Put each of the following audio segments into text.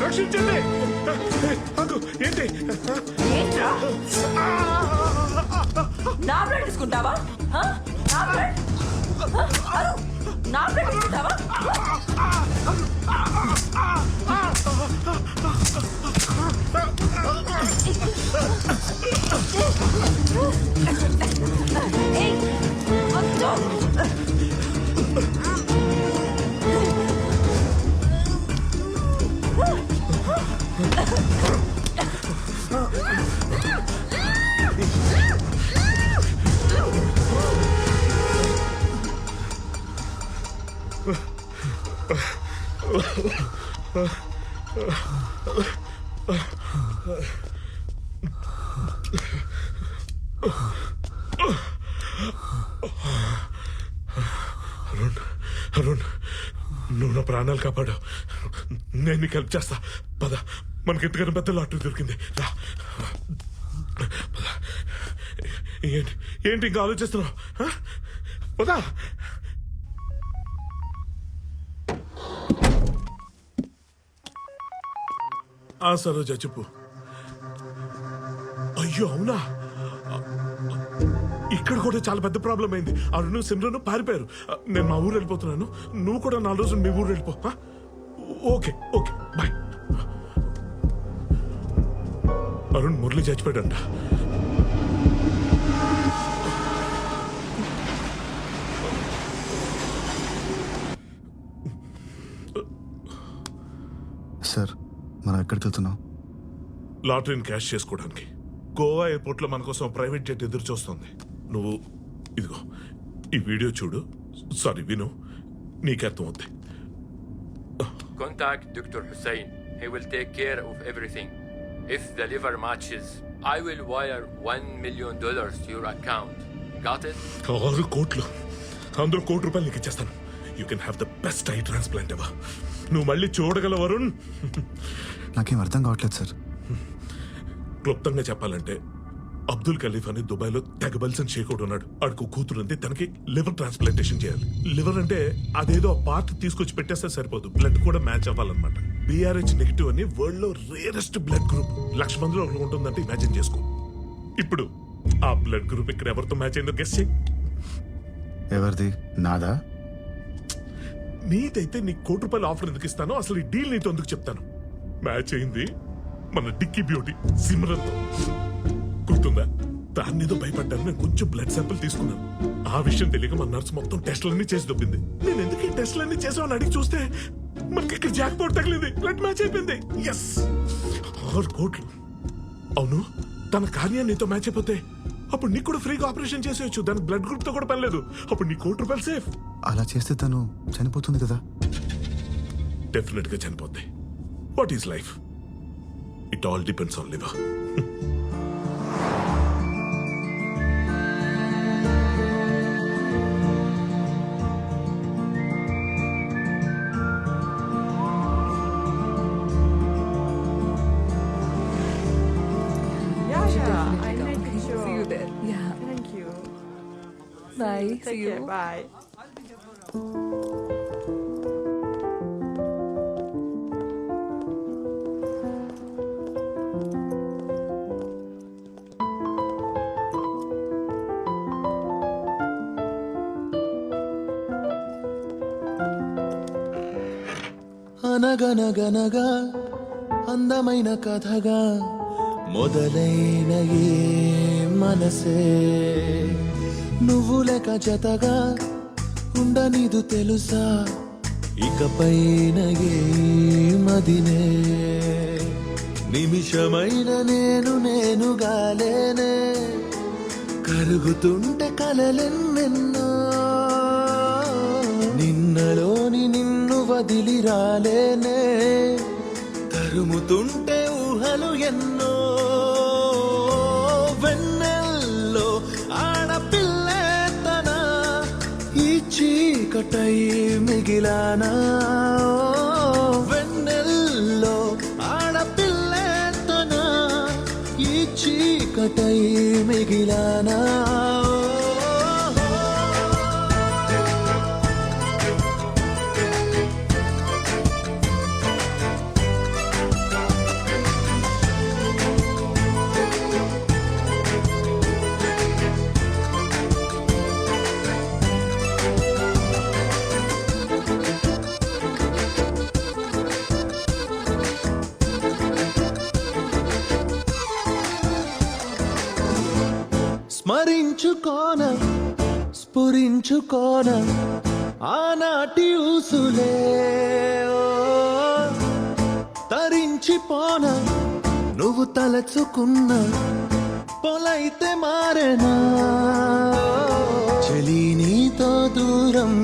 రక్షించండి అగు ఏంటి ఏంట్రా నా బ్లడ్ తీసుకుంటావా నా బ్లడ్ నా బ్లడ్ తీసుకుంటావా ఏయ్, వద్దు. అరుణ్ అరుణ్ నువ్వు నా ప్రాణాలు కాపాడు. నేను నీకు హెల్ప్ చేస్తా. పద. మనకి ఎంతకన్నా పెద్ద లాటరీ దొరికింది. రా. పద. ఏంటి? ఏంటి ఇంకా ఆలోచిస్తున్నావు? పద. ఆ సరోజ చెప్పు. అయ్యో అవునా? ఇక్కడ కూడా చాలా పెద్ద ప్రాబ్లం అయింది. అరుణ్ సిమ్రన్ పారిపోయారు. నేను మా ఊరు వెళ్ళిపోతున్నాను. నువ్వు కూడా నాలుగు రోజులు మీ ఊరు వెళ్ళిపో? Okay okay bye. Arun Murali చచ్చిపోయాడంట. Sir మనం ఎక్కడికి వెళ్తున్నాం? లాటరీని క్యాష్ చేసుకోవడానికి. గోవా ఎయిర్పోర్ట్లో మన కోసం ప్రైవేట్ జెట్ ఎదురు చూస్తుంది నువ్వు ఇదిగో ఈ వీడియో చూడు సారీ విను నీకు అర్థం అవుతాయి Contact Dr. Hussein. He will take care of everything. If the liver matches, I will wire $1 million to your account. Got it? ఆరు కోట్లు అందులో కోటి రూపాయలు నీకు ఇచ్చేస్తాను you can have the best eye transplant ever నువ్వు మళ్ళీ చూడగలవు వరుణ్ నాకేం అర్థం కావట్లేదు సార్ క్లుప్తంగా చెప్పాలంటే అబ్దుల్ ఖలీఫ్ అని దుబాయ్లో తెగబల్సన్ షేకోడు ఉన్నాడు. అడుగు కూతురు ఉంది. తనకి లివర్ ట్రాన్స్ప్లాంటేషన్ చేయాలి. లివర్ అంటే అదేదో పార్ట్ తీసుకొచ్చి పెట్టేస్తే సరిపోదు. బ్లడ్ కూడా మ్యాచ్ అవ్వాలన్నమాట. బీఆర్హెచ్ నెగిటివ్ అని వరల్డ్లో రేరెస్ట్ బ్లడ్ గ్రూప్. లక్ష మందిలో ఒకరు ఉంటుందంటే ఇమాజిన్ చేసుకో. ఇప్పుడు ఆ బ్లడ్ గ్రూప్ ఇక్కడ ఎవరితో మ్యాచ్ అయిందో గెస్ చేయి. ఎవరిది? నాదా? నీదైతే నీ కోటి రూపాయల ఆఫర్ ఎందుకు ఇస్తానో అసలు ఈ డీల్ నీతో ఎందుకు చెప్తాను. మ్యాచ్ అయింది. మన డిక్కీ బ్యూటీ సిమ్రన్ గుర్తుందా? దాన్ని ఏదో భయపడ్డాను. నేను కొంచెం బ్లడ్ శాంపిల్ తీసుకున్నాను. ఆ విషయం తెలియక మన నర్స్ మొత్తం టెస్టులన్నీ చేసి దొబ్బింది. నేను ఎందుకు ఈ టెస్టులన్నీ చేసామని అడిగి చూస్తే మనకి ఇక్కడ జాక్ పౌట్ తగిలింది. బ్లడ్ మ్యాచ్ అయిపోయింది. ఎస్ ఆరు కోట్లు. అవును? తన కార్యం నీతో మ్యాచ్ అయిపోతే అప్పుడు నీకు కూడా ఫ్రీగా ఆపరేషన్ చేసేయచ్చు. దానికి బ్లడ్ గ్రూప్తో కూడా పని లేదు అప్పుడు నీ కోటి రూపాయలు సేఫ్ అలా చేస్తే తను చనిపోతుంది కదా? డెఫినెట్గా చనిపోద్ది. What is life It all depends on liver. Yeah, yeah. I. See you. Yeah. Thank you. Bye. See you. Bye. అనగనగనగా అందమైన కథగా మొదలైన ఏ మనసే. నువ్వు లెక్క జతగా ఉండనిదు తెలుసా? ఇకపైన ఏ మదినే. నిమిషమైన నేను నేనుగాలేనే. కరుగుతుంటే కలలెన్నెన్నో. నిన్నలోని నిన్న వదిలి రాలేనే తరుముతుంటే ఊహలు ఎన్నో. వెన్నెల్లో ఆడపిల్లేతన. ఈ చీకటై మిగిలానా. వెన్నెల్లో ఆడపిల్లేతన. ఈ చీకటై మిగిలానా. స్మరించుకోన స్ఫురించుకోన ఆనాటి ఊసులే. తరించిపోన నువ్వు తలచుకున్న పొలైతే మారేనా? చెలి నీతో దూరం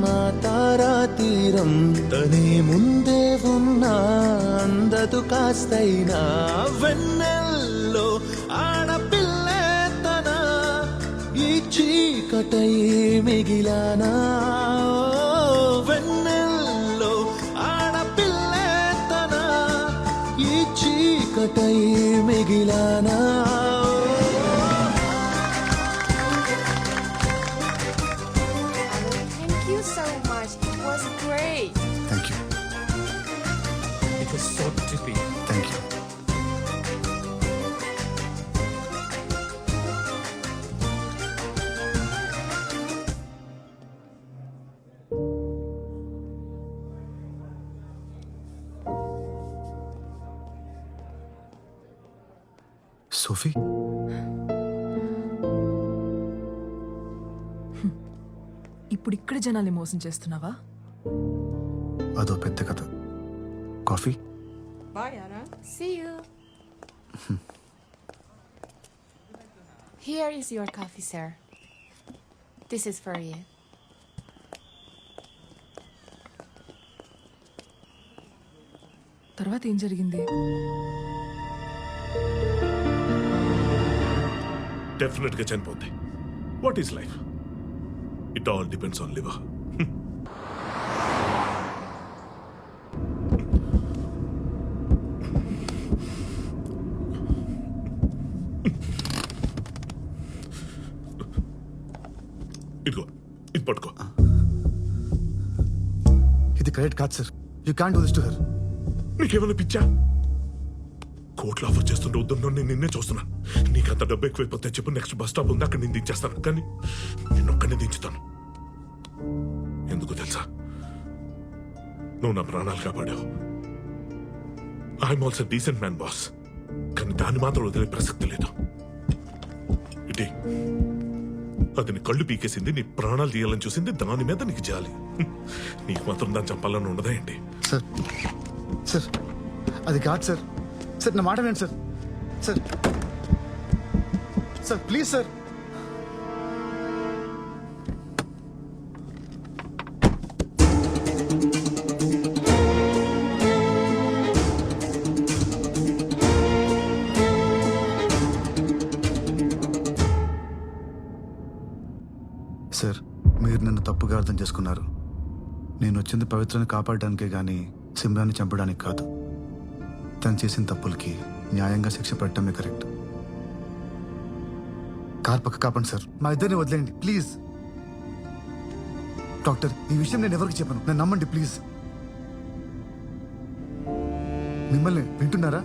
మా తారా తీరం తనే ముందే ఉన్నా అందదు కాస్తైనా. వెన్నెల్లో ఆడపి చీకటై మిగిలానా? వెన్నెల్లో ఆడపిల్లేతనా? ఈ చీకటై మిగిలానా? సోఫీ ఇప్పుడు ఇక్కడ జనాల్ని మోసం చేస్తున్నావా అదో పెద్ద కథ coffee See you. Here is your coffee, sir. This is for you. తర్వాత ఏం జరిగింది డెఫినెట్గా చనిపోద్ది. What is life it all depends on liver ఇదిగో ఇది పట్టుకో. ఇది కరెక్ట్ కాదు sir. You can do this to her నీకేమైనా పిచ్చా? కోట్లు ఆఫర్ చేస్తుంటే నేను నిన్నే చూస్తున్నా. నీకంత డబ్బు ఎక్కువైపోతే చెప్పు నెక్స్ట్ బస్ స్టాప్ ఉంది? అక్కడ నేను దించేస్తాను. కానీ నిన్నొక్కనే దించుతాను. ఎందుకు తెలుసా? నువ్వు నా ప్రాణాలు కాపాడావు. I'm also decent man boss కానీ దాన్ని మాత్రం వదిలే ప్రసక్తి లేదు. ఇటీ అది నీ కళ్ళు పీకేసింది నీ ప్రాణాలు తీయాలని చూసింది దాని మీద నీకు జాలి. నీకు మాత్రం దాన్ని చంపాలని ఉండదా ఏంటి? సార్ సార్ అది కాదు సార్ సార్ నా మాట వినండి sir sir sir please sir. Sir మీరు నన్ను తప్పుగా అర్థం చేసుకున్నారు. నేను వచ్చింది పవిత్రని కాపాడడానికే కానీ సిమ్రాన్ని చంపడానికి కాదు. తను చేసిన తప్పులకి న్యాయంగా శిక్ష పెట్టడమే కరెక్ట్. కార్ పక్క కాపండి సార్. మా ఇద్దరిని వదిలేయండి ప్లీజ్. డాక్టర్ ఈ విషయం నేను ఎవరికి చెప్పను? నన్ను నమ్మండి ప్లీజ్. మిమ్మల్ని వింటున్నారా?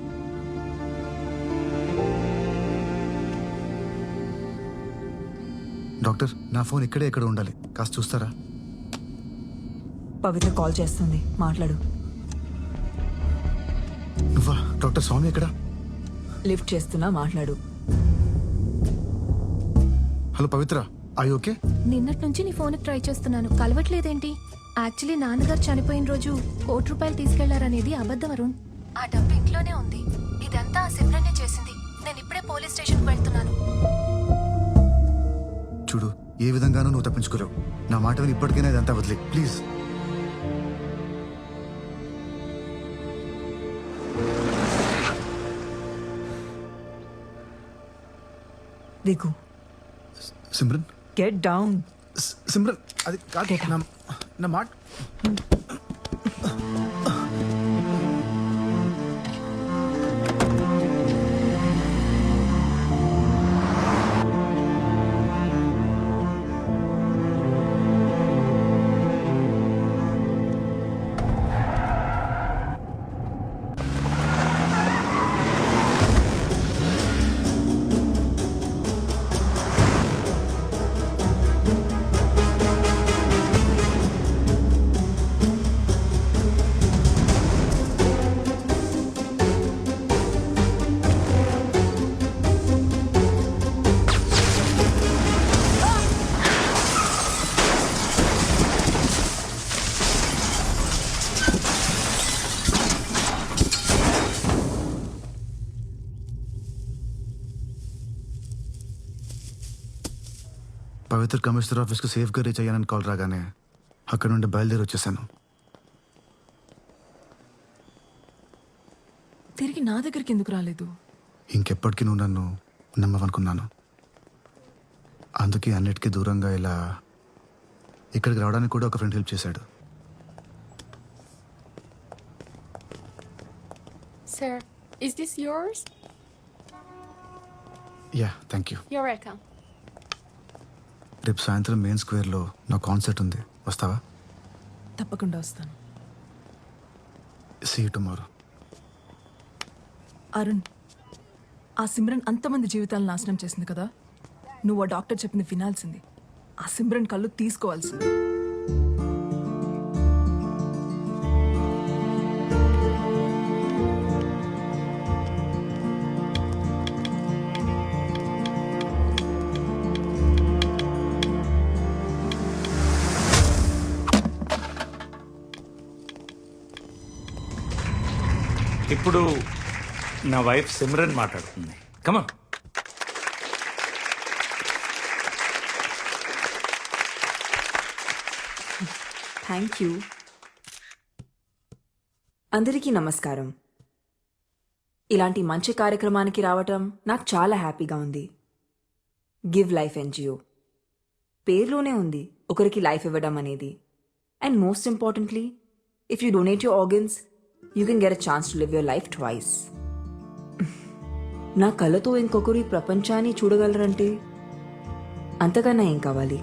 డాక్టర్ నా ఫోన్ ఇక్కడే ఇక్కడ ఉండాలి. కాస్త చూస్తారా? పవిత్ర కాల్ చేస్తుంది. మాట్లాడు. నువ్వా? డాక్టర్ స్వామి ఎక్కడా? లిఫ్ట్ చేస్తున్నా మాట్లాడు. హలో పవిత్ర ఐ ఓకే నిన్నటి నుంచి నీ ఫోన్కి ట్రై చేస్తున్నాను. కలవట్లేదేంటి? యాక్చువల్లీ నాన్నగారు చనిపోయిన రోజు కోటి రూపాయలు తీసుకెళ్ళారనేది అబద్ధం అరుణ్. ఆ డబ్బు ఇంట్లోనే ఉంది. ఇదంతా ఆ సిమ్రన్నే చేసింది. నేను ఇప్పుడే పోలీస్ స్టేషన్కి వెళ్తున్నాను. చూడు ఏ విధంగానూ నువ్వు తప్పించుకోలేవు. నా మాట విని ఇప్పటికైనా ఇదంతా వదిలే. ప్లీజ్ దిగు. సిమ్రన్ గెట్ డౌన్ సిమ్రన్ అది కాదు నా నా మాట పవిత్ర కమిషనర్ ఆఫీస్కి సేఫ్గా రీచ్ అయ్యానని కాల్ రాగానే అక్కడ నుండి బయలుదేరి వచ్చేసాను. తిరిగి నా దగ్గరికి ఎందుకు రాలేదు? ఇంకెప్పటికీ నువ్వు నన్ను నమ్మవనుకున్నాను. అందుకే అన్నిటికీ దూరంగా ఇలా ఇక్కడికి రావడానికి కూడా ఒక ఫ్రెండ్ హెల్ప్ చేశాడు. Sir, is this yours? Yeah thank you You're welcome. రేపు సాయంత్రం మెయిన్ స్క్వేర్లో నా కాన్సర్ట్ ఉంది. వస్తావా? తప్పకుండా వస్తాను. సీ టుమారో అరుణ్ ఆ సిమ్రన్ అంతమంది జీవితాలు నాశనం చేసింది కదా? నువ్వు ఆ డాక్టర్ చెప్పింది వినాల్సింది. ఆ సిమ్రన్ కళ్ళు తీసుకోవాల్సింది. ఇప్పుడు నా వైఫ్ సిమ్రన్ మాట్లాడుతుంది. కమన్ థ్యాంక్ యూ అందరికీ నమస్కారం. ఇలాంటి మంచి కార్యక్రమానికి రావటం నాకు చాలా హ్యాపీగా ఉంది. గివ్ లైఫ్ ఎన్జిఓ పేరులోనే ఉంది ఒకరికి లైఫ్ ఇవ్వడం అనేది. And most importantly if you donate your organs you can get a chance to live your life twice నా కళ్ళతో ఇంకొకరు ఈ ప్రపంచాన్ని చూడగలరంటే అంతకన్నా ఏం కావాలి?